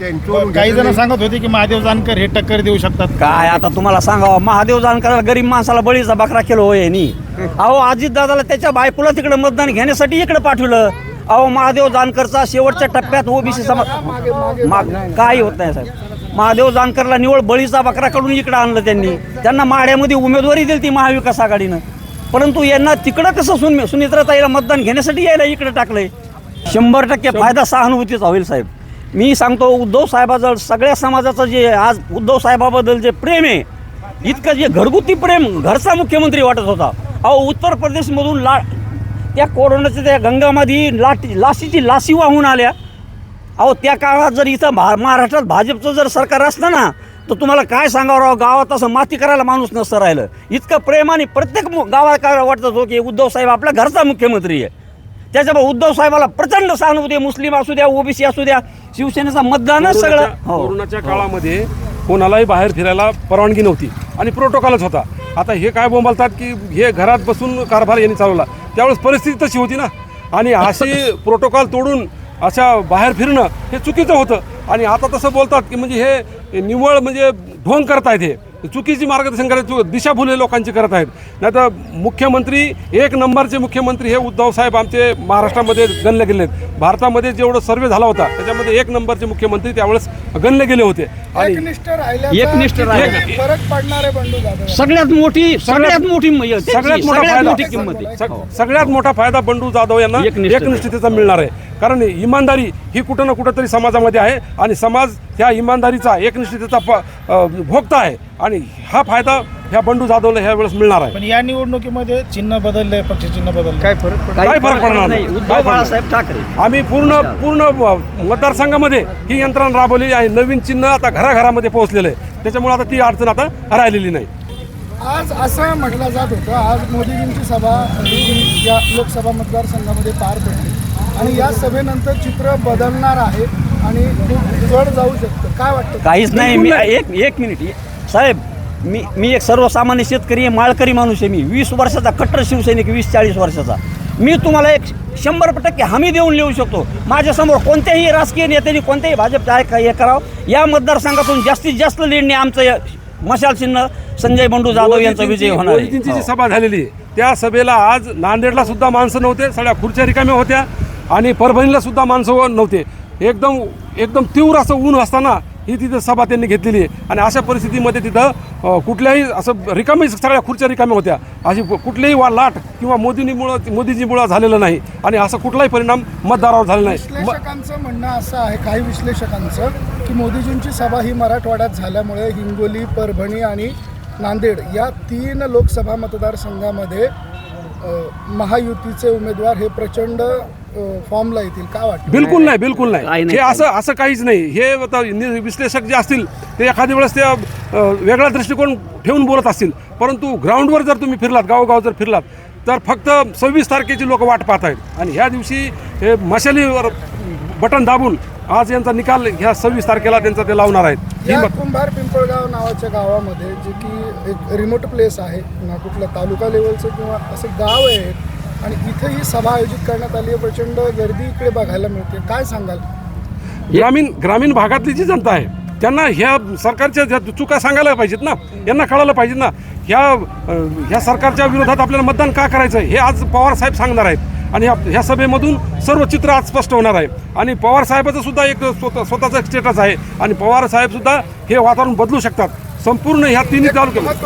काही जण सांगत होते की महादेव जानकर हे टक्कर देऊ शकतात. काय आता तुम्हाला सांगावं? महादेव जानकराला गरीब माणसाला बळीचा बकरा केलो होय यांनी. अहो अजित दादाला त्याच्या बायकोला तिकडे मतदान घेण्यासाठी इकडे पाठवलं. अहो महादेव जानकरचा शेवटच्या टप्प्यात ओबीसी समाज माग काही होत नाही साहेब. महादेव जानकरला निवळ बळीचा बकरा काढून इकडे आणलं त्यांनी. त्यांना माड्यामध्ये उमेदवारी दिली ती महाविकास आघाडीनं. परंतु यांना तिकडं कसं सुन सुनित्राताईला मतदान घेण्यासाठी यायला इकडे टाकलंय? शंभर टक्के फायदा सहानुभूतीचा होईल साहेब. मी सांगतो उद्धव साहेबाजवळ सगळ्या समाजाचं जे आज उद्धव साहेबाबद्दल जे प्रेम आहे इतकं जे घरगुती प्रेम घरचा मुख्यमंत्री वाटत होता. अहो उत्तर प्रदेशमधून ला त्या कोरोनाच्या त्या गंगामध्ये लाटी लाशीची लाशी वाहून आल्या. अहो त्या काळात जर इथं भा महाराष्ट्रात भाजपचं जर सरकार असतं ना तर तुम्हाला काय सांगावं राव? गावात असं माती करायला माणूस नसतं राहिलं. इतकं प्रेम आणि प्रत्येक मु- काय वाटत हो की उद्धव साहेब आपल्या घरचा मुख्यमंत्री आहे. त्याच्यामुळे उद्धव साहेबाला प्रचंड सहानुभूती आहे. मुस्लिम असू द्या ओबीसी असू द्या शिवसेनेचा मतदानच सगळं. कोरोनाच्या हो. कोरोनाच्या काळामध्ये कोणालाही बाहेर फिरायला परवानगी नव्हती आणि प्रोटोकॉलच होता. आता हे काय बोंबलतात की हे घरात बसून कारभार यांनी चालवला. त्यावेळेस परिस्थिती तशी होती ना. आणि अशी प्रोटोकॉल तोडून अशा बाहेर फिरणं हे चुकीचं होतं. आणि आता तसं बोलतात की म्हणजे हे निव्वळ म्हणजे ढोंग करतायत हे. चुकीची मार्गदर्शन करत चु- दिशाभूल हे लोकांची करत आहेत. नाही तर मुख्यमंत्री एक नंबरचे मुख्यमंत्री हे उद्धव साहेब आमचे महाराष्ट्रामध्ये गणले गेले आहेत भारतामध्ये जेवढं सर्वे झाला होता त्याच्यामध्ये एक नंबरचे मुख्यमंत्री त्यावेळेस गणले गेले होते. आणि एकनिष्ठ राहिलं. फरक पडणार आहे बंडू जाधव? सगळ्यात मोठी सगळ्यात मोठी सगळ्यात मोठा सगळ्यात फायदा मोठी किंमत आहे. सग- सगळ्यात मोठा फायदा बंडू जाधव यांना एकनिष्ठता. एकनिष्ठतेचा मिळणार आहे. कारण इमानदारी ही कुठं ना कुठं तरी समाजामध्ये आहे आणि समाज ह्या इमानदारीचा एकनिष्ठतेचा भोगता आहे. आणि हा फायदा ह्या बंडू जाधवला ह्या वेळेस मिळणार आहे. पण या निवडणुकीमध्ये चिन्ह बदललंय पक्ष चिन्ह बदललं. काय फरक काही काय फरक पडणार नाही? उद्धव बाळासाहेब ठाकरे. आम्ही पूर्ण पूर्ण मतदारसंघामध्ये ही यंत्रणा राबवलेली आहे. नवीन चिन्ह आता घराघरामध्ये पोहोचलेलं आहे. त्याच्यामुळे आता ती अडचण आता राहिलेली नाही. आज असं म्हटलं जात होतं आज मोदीजींची सभा या लोकसभा मतदारसंघामध्ये पार पडली. आणि या सभेनंतर चित्र बदलणार आहे आणि खूप जड जाऊ शकतं. काय वाटतं? काहीच नाही. मी. एक एक मिनिट. साहेब मी मी एक सर्वसामान्य शेतकरी आहे माळकरी माणूस आहे मी. वीस वर्षाचा कट्टर शिवसैनिक वीस चाळीस वर्षाचा. मी तुम्हाला एक शंभर टक्के हमी देऊन लिहू शकतो. माझ्यासमोर कोणत्याही राजकीय नेत्यांनी कोणत्याही भाजपच्या आहे का हे करावं. या मतदारसंघातून जास्तीत जास्त लीडने आमचं मशाल चिन्ह. संजय बंडू जाधव यांचा विजय होणार जी हो. सभा झालेली आहे त्या सभेला आज नांदेडला सुद्धा माणसं नव्हते सगळ्या खुर्च्या रिकाम्या होत्या आणि परभणीला सुद्धा माणसं नव्हते. एकदम एकदम तीव्र असं ऊन असताना ही तिथं सभा त्यांनी घेतलेली आहे. आणि अशा परिस्थितीमध्ये तिथं कुठल्याही असं रिकामी सगळ्या खुर्च्या रिकाम्या होत्या. अशी कुठलीही वा लाट किंवा मोदींमुळं मोदीजीमुळं झालेलं नाही. आणि असा कुठलाही परिणाम मतदारावर झाला नाही. विश्लेषकांचं म्हणणं असं आहे काही विश्लेषकांचं की मोदीजींची सभा ही मराठवाड्यात झाल्यामुळे हिंगोली परभणी आणि नांदेड या तीन लोकसभा मतदारसंघामध्ये महायुतीचे उमेदवार हे प्रचंड फॉर्मला येतील. काय वाटतं? बिलकुल नाही बिलकुल नाही. हे असं असं काहीच नाही. हे आता नि- विश्लेषक जे असतील ते एखाद्या वेळेस ते अ, वेगळा दृष्टिकोन ठेवून बोलत असतील. परंतु ग्राउंडवर जर तुम्ही फिरलात गावोगाव जर फिरलात तर फक्त सव्वीस तारखेची लोक वाट पाहत आहेत आणि ह्या दिवशी हे मशालीवर बटन दाबून आज यांचा निकाल ह्या सव्वीस तारखेला त्यांचा ते लावणार आहेत. या कुंभार पिंपळगाव नावाच्या गावामध्ये जे की एक रिमोट प्लेस आहे ना कुठलं तालुका लेवलचं किंवा असं गाव आहे आणि इथे ही सभा आयोजित करण्यात आली आहे. प्रचंड गर्दी इकडे बघायला मिळते. काय सांगाल? ग्रामीण ग्रामीण भागातली जी जनता आहे त्यांना ह्या सरकारच्या ज्या चुका सांगायला पाहिजेत ना यांना कळायला पाहिजेत ना ह्या ह्या सरकारच्या विरोधात आपल्याला मतदान का करायचं हे आज पवार साहेब सांगणार आहेत. आणि ह्या ह्या सभेमधून सर्व चित्र आज स्पष्ट होणार आहे. आणि पवार साहेबाचं सुद्धा एक स्वतः स्वतःचं स्टेटस आहे. आणि पवार साहेबसुद्धा हे वातावरण बदलू शकतात. संपूर्ण ह्या तिन्ही तालुक्यात